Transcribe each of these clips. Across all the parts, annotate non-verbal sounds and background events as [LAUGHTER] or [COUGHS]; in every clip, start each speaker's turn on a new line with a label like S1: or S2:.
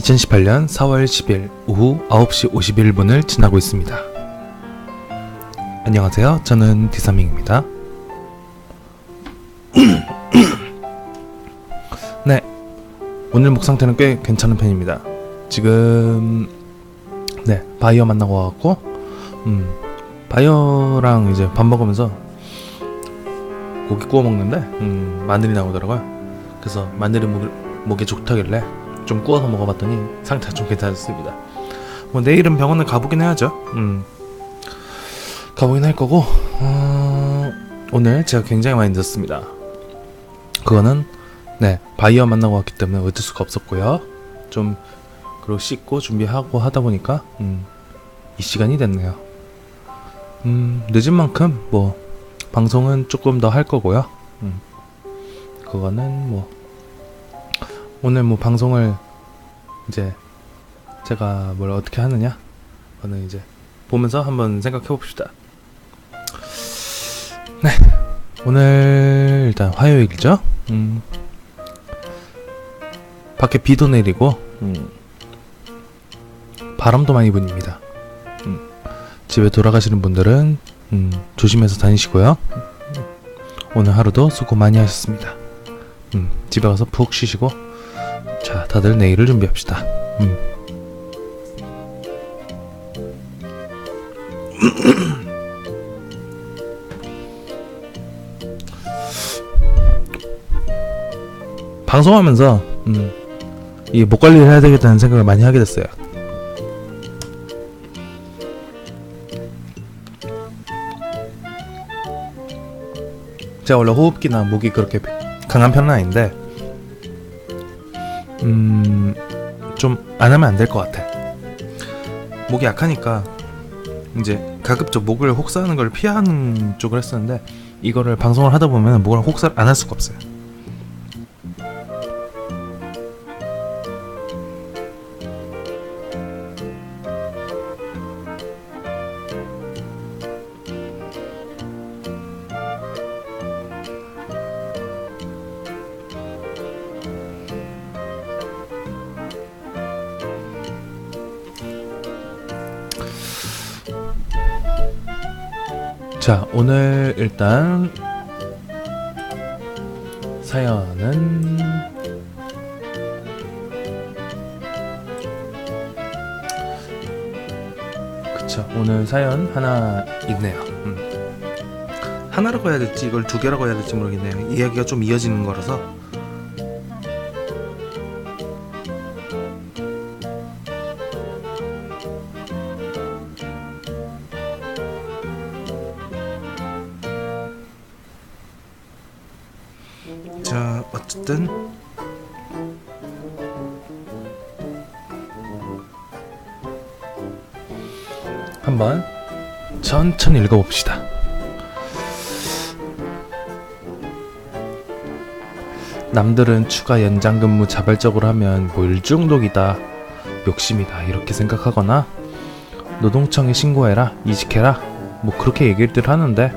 S1: 2018년 4월 10일 오후 9시 51분을 지나고 있습니다. 안녕하세요. 저는 디사밍입니다. [CLEARS THROAT] 네. 오늘 목 상태는 꽤 괜찮은 편입니다. 지금 네, 바이어 만나고 와갖고 음, 바이어랑 이제 밥 먹으면서 고기 구워 먹는데 음, 마늘이 나오더라고요. 그래서 마늘이 목, 목에 좋다길래 좀 구워서 먹어봤더니 상태가 좀 괜찮았습니다. 뭐 내일은 병원을 가보긴 해야죠. 음. 가보긴 할 거고 어, 오늘 제가 굉장히 많이 늦었습니다. 그거는 네 바이어 만나고 왔기 때문에 어쩔 수가 없었고요. 좀 그리고 씻고 준비하고 하다 보니까 음, 이 시간이 됐네요. 음, 늦은 만큼 뭐 방송은 조금 더 할 거고요. 음, 그거는 뭐 오늘 뭐 방송을 이제 제가 뭘 어떻게 하느냐 그거는 이제 보면서 한번 생각해 봅시다. 네 오늘 일단 화요일이죠. 음 밖에 비도 내리고 음 바람도 많이 분입니다. 음 집에 돌아가시는 분들은 음 조심해서 다니시고요. 오늘 하루도 수고 많이 하셨습니다. 음 집에 가서 푹 쉬시고 자, 다들 내일을 준비합시다. 음. [COUGHS] 방송하면서 음, 이목 관리를 해야 되겠다는 생각을 많이 하게 됐어요. 제가 원래 호흡기나 목이 그렇게 강한 편은 아닌데 음, 좀 안 하면 안 될 것 같아. 목이 약하니까 이제 가급적 목을 혹사하는 걸 피하는 쪽을 했었는데 이거를 방송을 하다 보면 목을 혹사를 안 할 수가 없어요. 자, 오늘 일단 사연은 그쵸. 오늘 사연 하나 있네요. 음. 하나라고 해야 될지 이걸 두 개라고 해야 될지 모르겠네요. 이야기가 좀 이어지는 거라서 천천히 읽어봅시다. 남들은 추가 연장 근무 자발적으로 하면 뭐 일중독이다, 욕심이다 이렇게 생각하거나 노동청에 신고해라, 이직해라 뭐 그렇게 얘기들 하는데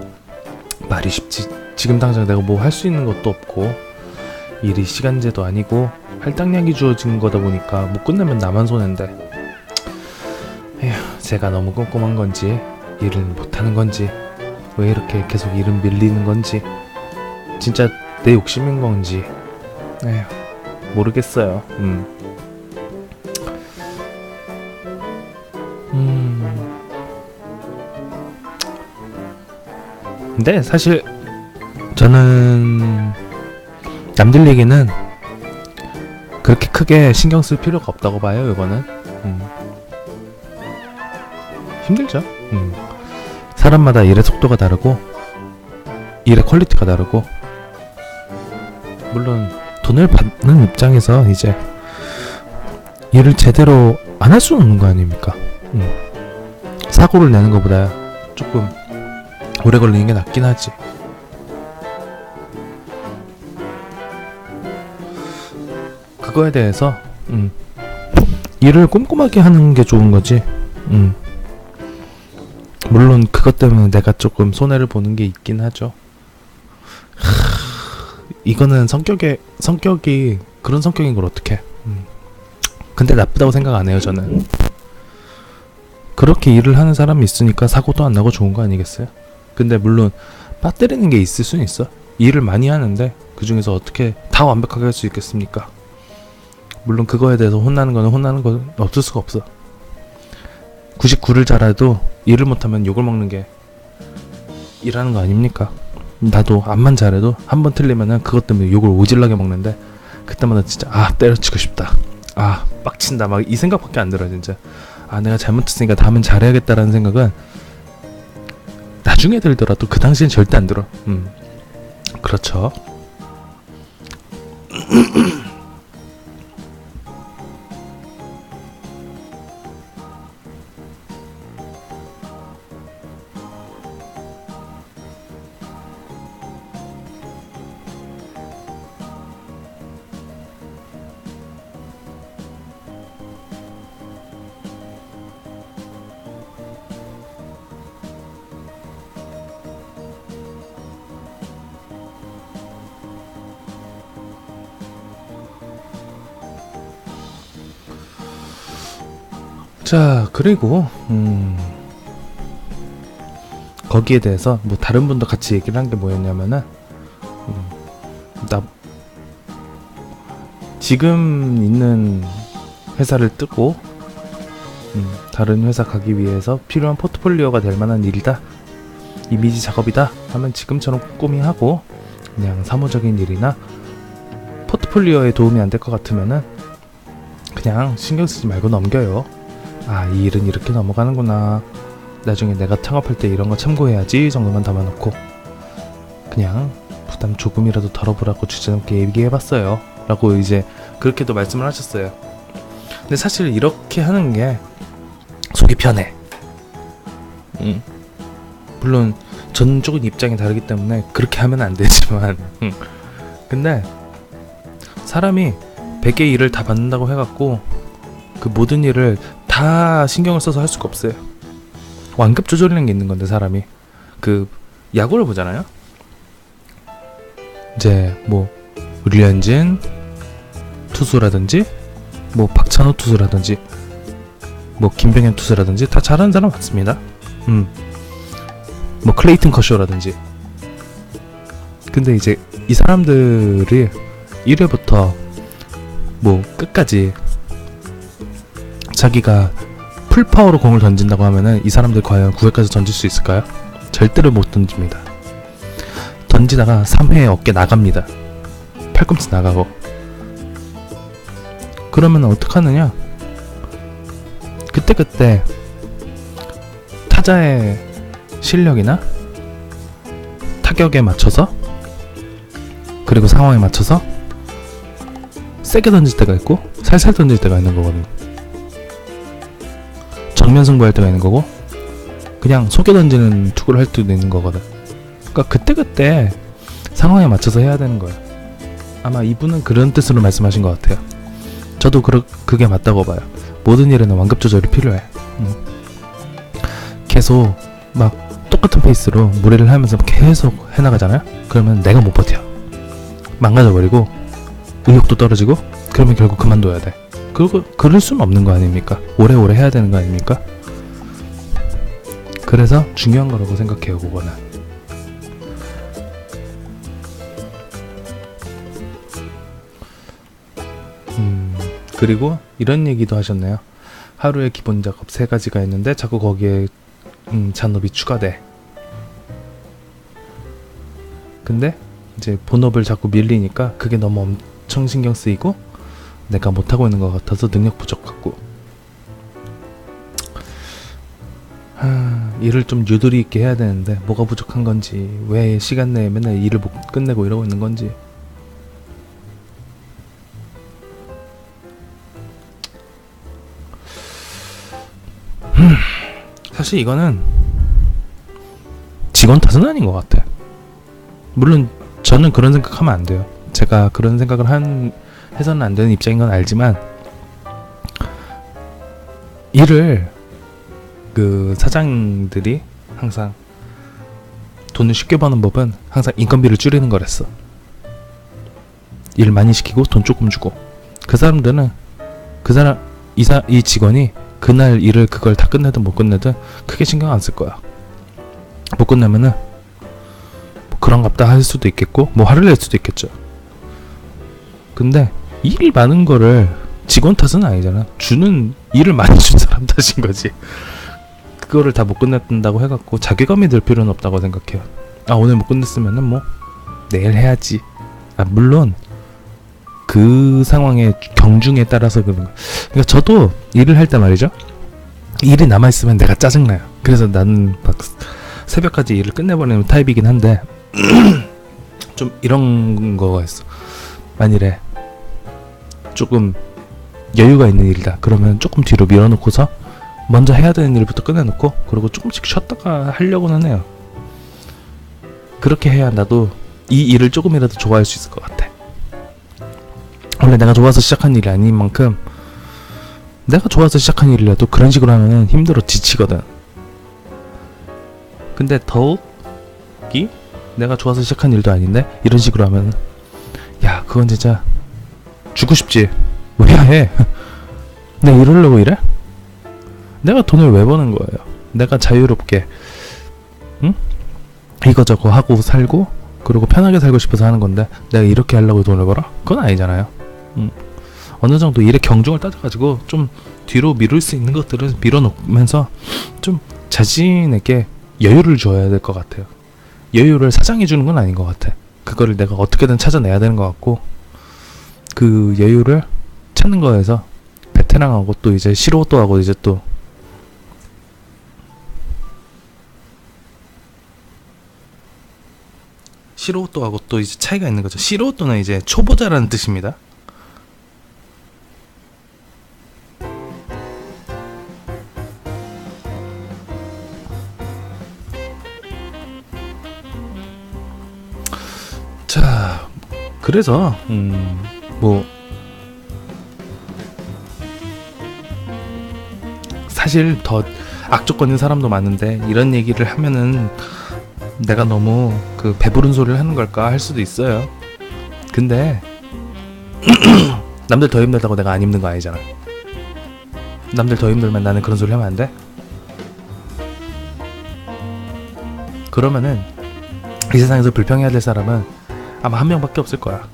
S1: 말이 쉽지 지금 당장 내가 뭐 할 수 있는 것도 없고 일이 시간제도 아니고 할당량이 주어진 거다 보니까 못 끝내면 나만 손해인데 에휴 제가 너무 꼼꼼한 건지 일을 못하는 건지 왜 이렇게 계속 일은 밀리는 건지 진짜 내 욕심인 건지 에휴 모르겠어요 음. 음. 근데 사실 저는 남들 얘기는 그렇게 크게 신경 쓸 필요가 없다고 봐요. 이거는 음. 힘들죠. 음. 사람마다 일의 속도가 다르고 일의 퀄리티가 다르고 물론 돈을 받는 입장에서 이제 일을 제대로 안 할 수는 없는 거 아닙니까? 음. 사고를 내는 것보다 조금 오래 걸리는 게 낫긴 하지. 그거에 대해서 음, 일을 꼼꼼하게 하는 게 좋은 거지. 음. 물론 그것 때문에 내가 조금 손해를 보는 게 있긴 하죠. 하, 이거는 성격에 성격이 그런 성격인 걸 어떻게? 음. 근데 나쁘다고 생각 안 해요 저는. 그렇게 일을 하는 사람이 있으니까 사고도 안 나고 좋은 거 아니겠어요? 근데 물론 빠뜨리는 게 있을 수는 있어. 일을 많이 하는데 그 중에서 어떻게 다 완벽하게 할 수 있겠습니까? 물론 그거에 대해서 혼나는 거는 혼나는 건 없을 수가 없어. 99를 잘해도 일을 못하면 욕을 먹는 게 일하는 거 아닙니까? 나도 암만 잘해도 한 번 틀리면은 그것 때문에 욕을 오질나게 먹는데 그때마다 진짜 아 때려치고 싶다. 아 빡친다 막 이 생각밖에 안 들어 진짜. 아 내가 잘못했으니까 다음엔 잘해야겠다라는 생각은 나중에 들더라도 그 당시엔 절대 안 들어. 음 그렇죠. [CLEARS THROAT] 자 그리고 음 거기에 대해서 뭐 다른 분도 같이 얘기를 한 게 뭐였냐면은 음, 나 지금 있는 회사를 뜨고 음, 다른 회사 가기 위해서 필요한 포트폴리오가 될 만한 일이다 이미지 작업이다 하면 지금처럼 꼼꼼히 하고 그냥 사무적인 일이나 포트폴리오에 도움이 안 될 것 같으면은 그냥 신경 쓰지 말고 넘겨요. 아, 이 일은 이렇게 넘어가는구나. 나중에 내가 창업할 때 이런 거 참고해야지 정도만 담아놓고 그냥 부담 조금이라도 덜어보라고 주제넘게 얘기해봤어요. 라고 이제 그렇게도 말씀을 하셨어요. 근데 사실 이렇게 하는 게 속이 편해. 음. 물론 전 쪽은 입장이 다르기 때문에 그렇게 하면 안 되지만 음. 근데 사람이 100개 일을 다 받는다고 해갖고 그 모든 일을 다 신경을 써서 할 수가 없어요. 완급 조절이라는 게 있는 건데 사람이 그 야구를 보잖아요. 이제 뭐 류현진 투수라든지 뭐 박찬호 투수라든지 뭐 김병현 투수라든지 다 잘하는 사람 많습니다. 음. 뭐 클레이튼 커쇼라든지. 근데 이제 이 사람들이 1회부터 뭐 끝까지 자기가 풀파워로 공을 던진다고 하면은 이 사람들 과연 9회까지 던질 수 있을까요? 절대로 못 던집니다. 던지다가 3회에 어깨 나갑니다. 팔꿈치 나가고. 그러면 어떡하느냐? 그때그때 타자의 실력이나 타격에 맞춰서 그리고 상황에 맞춰서 세게 던질 때가 있고 살살 던질 때가 있는 거거든. 정면 승부할 때가 있는 거고 그냥 속여 던지는 투구를 할 때도 있는 거거든. 그러니까 그때 그때 상황에 맞춰서 해야 되는 거야. 아마 이분은 그런 뜻으로 말씀하신 것 같아요. 저도 그 그게 맞다고 봐요. 모든 일에는 완급 조절이 필요해. 음. 계속 막 똑같은 페이스로 무례를 하면서 계속 해나가잖아요. 그러면 내가 못 버텨. 망가져버리고 의욕도 떨어지고 그러면 결국 그만둬야 돼. 그거 그럴 수는 없는 거 아닙니까? 오래오래 해야 되는 거 아닙니까? 그래서 중요한 거라고 생각해요, 그거는. 음, 그리고 이런 얘기도 하셨네요. 하루에 기본 작업 세 가지가 있는데 자꾸 거기에 음, 잔업이 추가돼. 근데 이제 본업을 자꾸 밀리니까 그게 너무 엄청 신경 쓰이고 내가 못하고 있는 것 같아서 능력 부족 같고 하, 일을 좀 유도리 있게 해야 되는데 뭐가 부족한 건지 왜 시간 내에 맨날 일을 못 끝내고 이러고 있는 건지 흠, 사실 이거는 직원 탓은 아닌 것 같아. 물론 저는 그런 생각하면 안 돼요. 제가 그런 생각을 한 해서는 안 되는 입장인 건 알지만 일을 그 사장들이 항상 돈을 쉽게 버는 법은 항상 인건비를 줄이는 거랬어. 일 많이 시키고 돈 조금 주고 그 사람들은 그 사람 이사 이 직원이 그날 일을 그걸 다 끝내든 못 끝내든 크게 신경 안 쓸 거야. 못 끝내면은 뭐 그런갑다 할 수도 있겠고 뭐 화를 낼 수도 있겠죠. 근데 일이 많은 거를 직원 탓은 아니잖아. 주는 일을 많이 준 사람 탓인 거지. 그거를 다 못 끝냈다고 해갖고 자괴감이 들 필요는 없다고 생각해요. 아 오늘 못 끝냈으면은 뭐 내일 해야지. 아 물론 그 상황의 경중에 따라서 그런 거. 그러니까 저도 일을 할 때 말이죠. 일이 남아 있으면 내가 짜증 나요. 그래서 나는 막 새벽까지 일을 끝내버리는 타입이긴 한데 [CLEARS THROAT] 좀 이런 거가 있어. 만일에 조금 여유가 있는 일이다. 그러면 조금 뒤로 밀어놓고서 먼저 해야 되는 일부터 끝내놓고 그리고 조금씩 쉬었다가 하려고는 해요. 그렇게 해야 나도 이 일을 조금이라도 좋아할 수 있을 것 같아. 원래 내가 좋아서 시작한 일이 아닌 만큼 내가 좋아서 시작한 일이라도 그런 식으로 하면 힘들어 지치거든. 근데 더욱이 내가 좋아서 시작한 일도 아닌데 이런 식으로 하면 야 그건 진짜 죽고 싶지 왜 해? [LAUGHS] 내가 이러려고 이래? 내가 돈을 왜 버는 거예요? 내가 자유롭게 응? 이거저거 하고 살고 그리고 편하게 살고 싶어서 하는 건데 내가 이렇게 하려고 돈을 벌어? 그건 아니잖아요. 응. 어느 정도 일의 경중을 따져가지고 좀 뒤로 미룰 수 있는 것들을 밀어놓으면서 좀 자신에게 여유를 줘야 될 것 같아요. 여유를 사장이 주는 건 아닌 것 같아. 그거를 내가 어떻게든 찾아내야 되는 것 같고 그 여유를 찾는 거에서 베테랑하고 또 이제 시로또하고 이제 또 시로또하고 또 이제 차이가 있는 거죠. 시로또는 이제 초보자라는 뜻입니다. 자, 그래서 음, 뭐 사실 더 악조건인 사람도 많은데 이런 얘기를 하면은 내가 너무 그 배부른 소리를 하는 걸까 할 수도 있어요. 근데 [CLEARS THROAT] 남들 더 힘들다고 내가 안 힘든 거 아니잖아. 남들 더 힘들면 나는 그런 소리 하면 안 돼? 그러면은 이 세상에서 불평해야 될 사람은 아마 한 명밖에 없을 거야.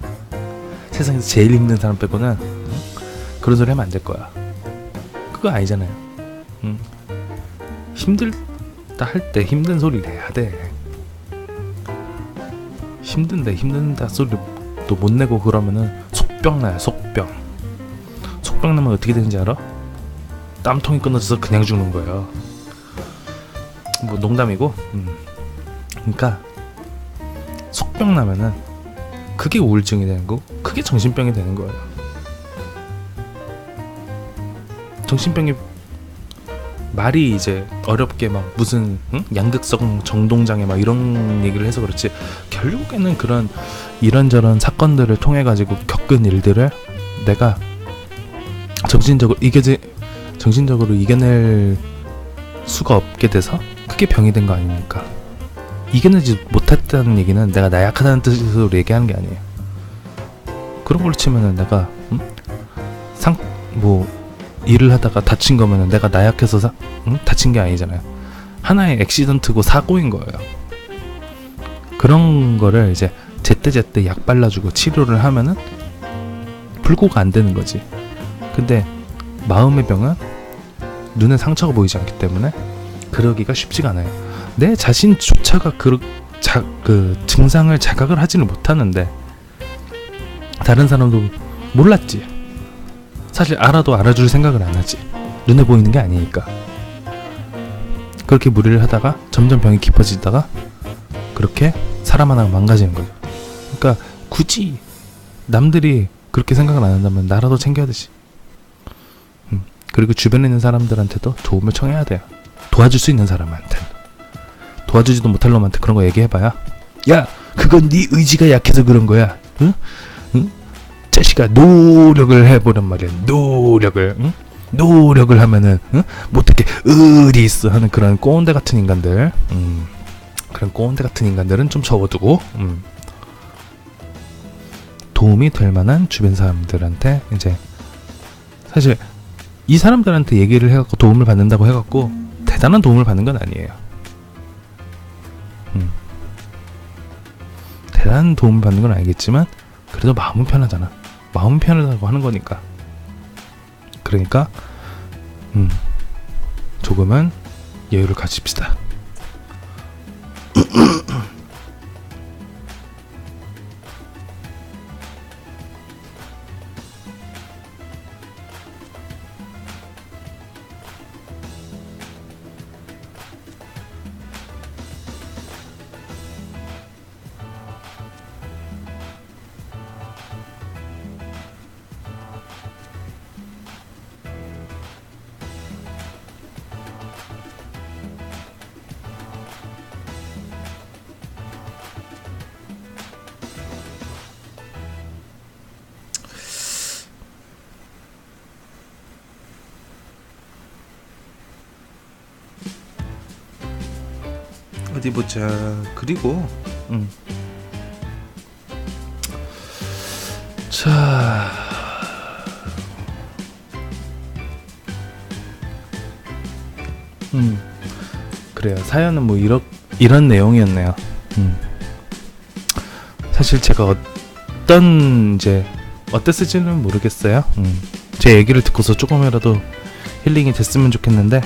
S1: 세상에서 제일 힘든 사람 빼고는 응? 그런 소리 하면 안 될 거야. 그거 아니잖아요. 응. 힘들다 할 때 힘든 소리를 해야 돼. 힘든데 힘든다 소리를 또못 내고 그러면은 속병 나요 속병. 속병 나면 어떻게 되는지 알아? 땀통이 끊어져서 그냥 죽는 거예요. 뭐 농담이고. 음. 그러니까 속병 나면은 그게 우울증이 되는 거, 그게 정신병이 되는 거예요. 정신병이 말이 이제 어렵게 막 무슨 응? 양극성 정동장애 막 이런 얘기를 해서 그렇지 결국에는 그런 이런저런 사건들을 통해 가지고 겪은 일들을 내가 정신적으로 이겨지 정신적으로 이겨낼 수가 없게 돼서 크게 병이 된 거 아닙니까? 이겨내지 못했다는 얘기는 내가 나약하다는 뜻으로 얘기하는 게 아니에요. 그런 걸로 치면은 내가 음? 상뭐 일을 하다가 다친 거면은 내가 나약해서 사, 응? 다친 게 아니잖아요. 하나의 액시던트고 사고인 거예요. 그런 거를 이제 제때제때 약 발라주고 치료를 하면은 불구가 안 되는 거지. 근데 마음의 병은 눈에 상처가 보이지 않기 때문에 그러기가 쉽지가 않아요. 내 자신조차가 그, 자, 그 증상을 자각을 하지는 못하는데 다른 사람도 몰랐지. 사실 알아도 알아줄 생각을 안 하지. 눈에 보이는 게 아니니까. 그렇게 무리를 하다가 점점 병이 깊어지다가 그렇게 사람 하나가 망가지는 거죠. 그러니까 굳이 남들이 그렇게 생각을 안 한다면 나라도 챙겨야 되지. 음, 그리고 주변에 있는 사람들한테도 도움을 청해야 돼요. 도와줄 수 있는 사람한테. 도와주지도 못할 놈한테 그런 거 얘기해봐야 야 그건 네 의지가 약해서 그런 거야 응? 응? 자식아 노력을 해보란 말이야 노력을 응? 노력을 하면은 응? 못하게 의리 있어 하는 그런 꼰대 같은 인간들 음, 그런 꼰대 같은 인간들은 좀 접어두고 음, 도움이 될 만한 주변 사람들한테 이제 사실 이 사람들한테 얘기를 해갖고 도움을 받는다고 해갖고 대단한 도움을 받는 건 아니에요. 음. 대단한 도움을 받는 건 아니겠지만 그래도 마음은 편하잖아. 마음은 편하다고 하는 거니까. 그러니까 음, 조금은 여유를 가집시다. 어디 보자. 그리고 음. 자. 음. 그래요. 사연은 뭐 이런 이런 내용이었네요. 음. 사실 제가 어떤 이제 어땠을지는 모르겠어요. 음. 제 얘기를 듣고서 조금이라도 힐링이 됐으면 좋겠는데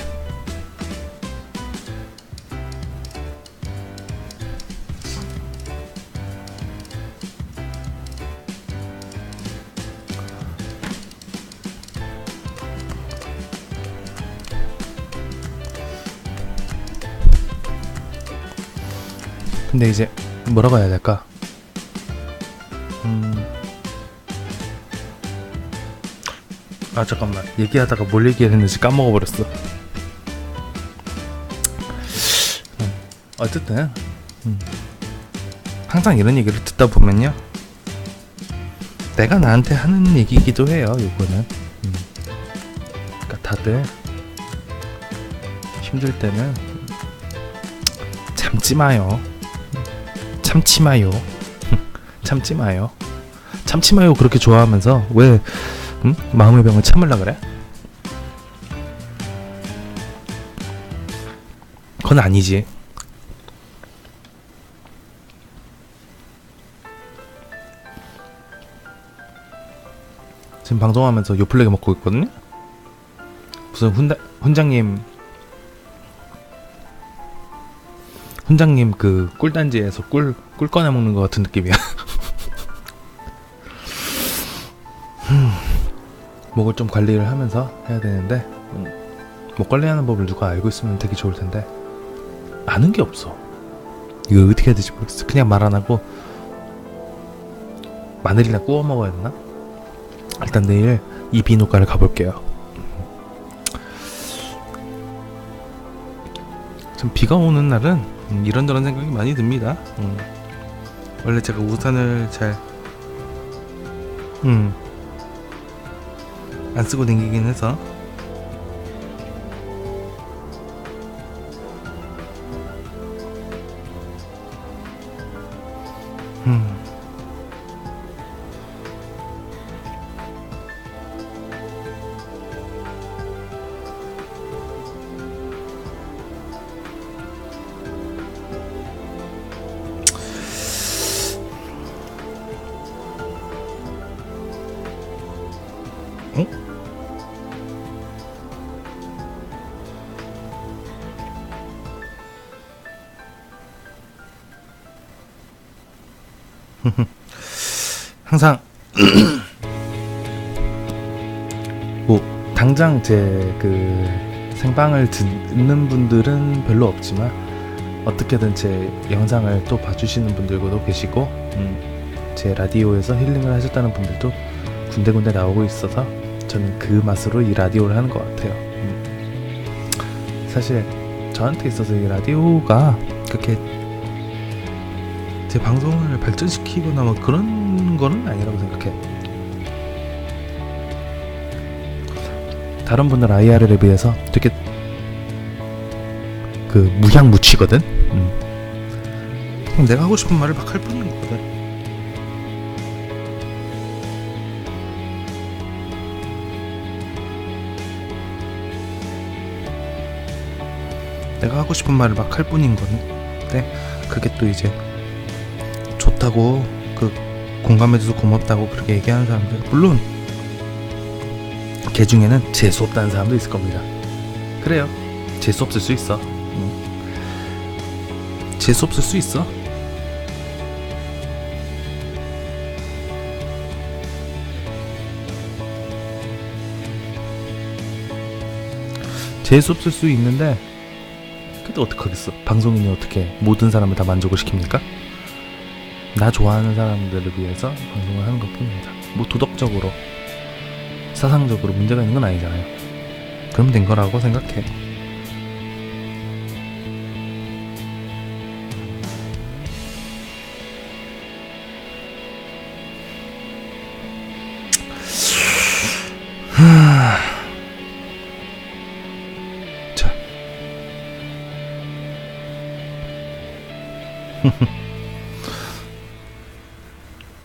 S1: 근데 이제 뭐라고 해야 될까? 음. 아 잠깐만 얘기하다가 뭘 얘기했는지 까먹어 버렸어. 음, 어쨌든 음. 항상 이런 얘기를 듣다 보면요, 내가 나한테 하는 얘기이기도 해요. 이거는. 음. 그러니까 다들 힘들 때는 참지 마요. 참지 마요. 참지 마요. 참지 마요. 그렇게 좋아하면서 왜 음? 마음의 병을 참으려 그래? 그건 아니지. 지금 방송하면서 요플레게 먹고 있거든요. 무슨 훈다, 훈장님 훈장님 그 꿀단지에서 꿀, 꿀 꺼내 먹는 것 같은 느낌이야. 음, 목을 좀 관리를 하면서 해야 되는데, 음, 목 관리하는 법을 누가 알고 있으면 되게 좋을 텐데, 아는 게 없어. 이거 어떻게 해야 될지 모르겠어. 그냥 말 안 하고, 마늘이나 구워 먹어야 되나? 일단 내일 이 비누과를 가볼게요. 좀 비가 오는 날은 음, 이런저런 생각이 많이 듭니다. 음. 원래 제가 우산을 잘, 음, 안 쓰고 다니긴 해서. [CLEARS THROAT] 뭐 당장 제 그 생방을 듣는 분들은 별로 없지만 어떻게든 제 영상을 또 봐주시는 분들도 계시고 음, 제 라디오에서 힐링을 하셨다는 분들도 군데군데 나오고 있어서 저는 그 맛으로 이 라디오를 하는 것 같아요. 음. 사실 저한테 있어서 이 라디오가 그렇게 제 방송을 발전시키거나 뭐 그런 거는 아니라고 생각해. 다른 분들 IRL에 비해서 되게 그 무향무취거든. 음. 내가 하고 싶은 말을 막 할 뿐인 거거든. 내가 하고 싶은 말을 막 할 뿐인 건데 그게 또 이제 좋다고 그 공감해줘서 고맙다고 그렇게 얘기하는 사람들 물론 걔 중에는 재수 없다는 사람도 있을 겁니다. 그래요. 재수 없을 수 있어. 응. 재수 없을 수 있어. 재수 없을 수 있는데 그래도 어떡하겠어. 방송인이 어떻게 모든 사람을 다 만족을 시킵니까? 나 좋아하는 사람들을 위해서 방송을 하는 것 뿐입니다. 뭐 도덕적으로 사상적으로 문제가 있는 건 아니잖아요. 그럼 된 거라고 생각해. 자. [LAUGHS]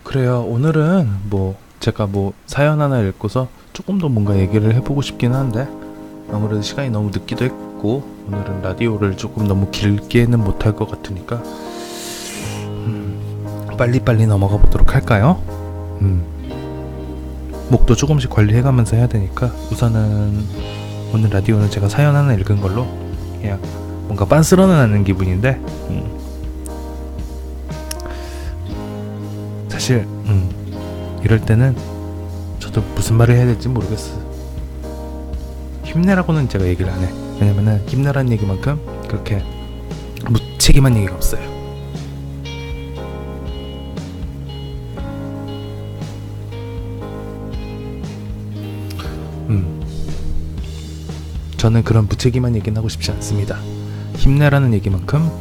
S1: 그래요. 오늘은 뭐 제가 뭐 사연 하나 읽고서 조금 더 뭔가 얘기를 해보고 싶긴 한데 아무래도 시간이 너무 늦기도 했고 오늘은 라디오를 조금 너무 길게는 못할 것 같으니까 음, 빨리빨리 넘어가 보도록 할까요? 음, 목도 조금씩 관리해가면서 해야 되니까 우선은 오늘 라디오는 제가 사연 하나 읽은 걸로 그냥 뭔가 빤스러는 않는 기분인데 음, 사실 음, 이럴 때는 저도 무슨 말을 해야 될지 모르겠어. 힘내라고는 제가 얘기를 안 해. 왜냐면은 힘내라는 얘기만큼 그렇게 무책임한 얘기가 없어요. 음. 저는 그런 무책임한 얘기는 하고 싶지 않습니다. 힘내라는 얘기만큼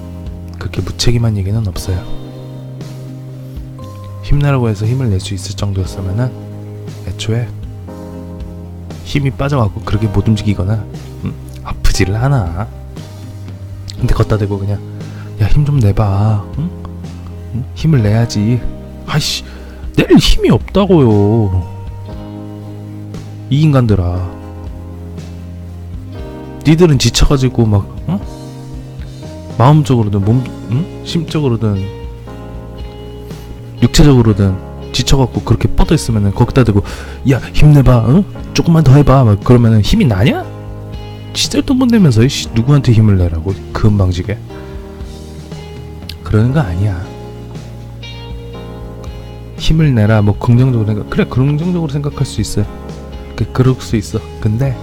S1: 그렇게 무책임한 얘기는 없어요. 힘내라고 해서 힘을 낼 수 있을 정도였으면은 애초에 힘이 빠져가고 그렇게 못 움직이거나 음, 아프지를 않아. 근데 걷다 대고 그냥 야 힘 좀 내봐. 응? 응? 힘을 내야지. 아이씨 낼 힘이 없다고요. 이 인간들아. 니들은 지쳐가지고 막 응? 마음적으로든 몸, 응? 심적으로든 육체적으로든 지쳐갖고 그렇게 뻗어 있으면은 거기다 대고 야 힘내봐 어? 조금만 더 해봐 막 그러면은 힘이 나냐? 시절도 못 내면서 누구한테 힘을 내라고 금방지게 그러는 거 아니야 힘을 내라 뭐 긍정적으로 생각 그래 긍정적으로 생각할 수 있어요 그, 그럴 수 있어 근데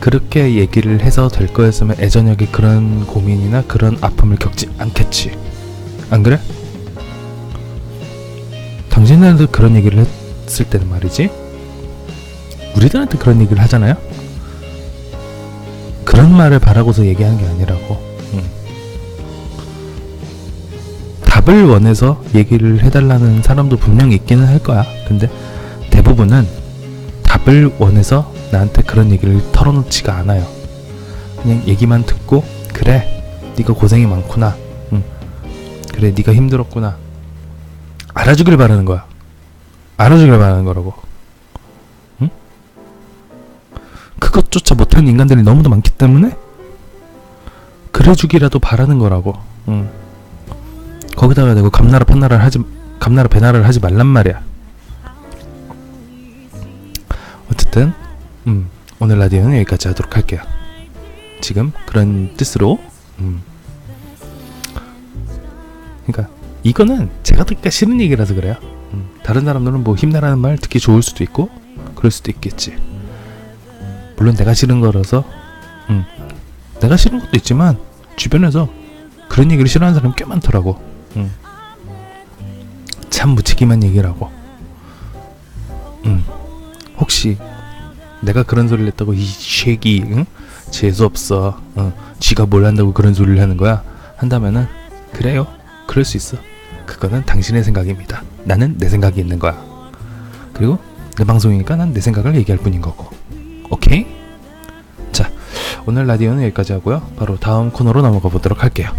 S1: 그렇게 얘기를 해서 될 거였으면 애저녁에 그런 고민이나 그런 아픔을 겪지 않겠지 안 그래? 당신들도 그런 얘기를 했을 때는 말이지. 우리들한테 그런 얘기를 하잖아요. 그런 말을 바라고서 얘기하는 게 아니라고. 응. 답을 원해서 얘기를 해달라는 사람도 분명 있기는 할 거야. 근데 대부분은 답을 원해서 나한테 그런 얘기를 털어놓지가 않아요. 그냥 얘기만 듣고 그래 네가 고생이 많구나. 응. 그래 네가 힘들었구나 알아주길 바라는 거야. 알아주길 바라는 거라고. 응? 그것조차 못하는 인간들이 너무도 많기 때문에 그래주기라도 바라는 거라고. 응. 거기다가 내가 감나라 판나라를 하지 감나라 배나라를 하지 말란 말이야. 어쨌든 음, 오늘 라디오는 여기까지 하도록 할게요. 지금 그런 뜻으로 음. 그러니까 이거는 제가 듣기가 싫은 얘기라서 그래요. 음, 다른 사람들은 뭐 힘내라는 말 듣기 좋을 수도 있고 그럴 수도 있겠지. 물론 내가 싫은 거라서 음, 내가 싫은 것도 있지만 주변에서 그런 얘기를 싫어하는 사람이 꽤 많더라고. 음. 참 무책임한 얘기라고. 음. 혹시 내가 그런 소리를 했다고 이 쉐기 응? 재수 없어. 어, 지가 뭘 한다고 그런 소리를 하는 거야? 한다면은 그래요. 그럴 수 있어. 그거는 당신의 생각입니다. 나는 내 생각이 있는 거야. 그리고 내 방송이니까 난 내 생각을 얘기할 뿐인 거고. 오케이? 자, 오늘 라디오는 여기까지 하고요. 바로 다음 코너로 넘어가 보도록 할게요.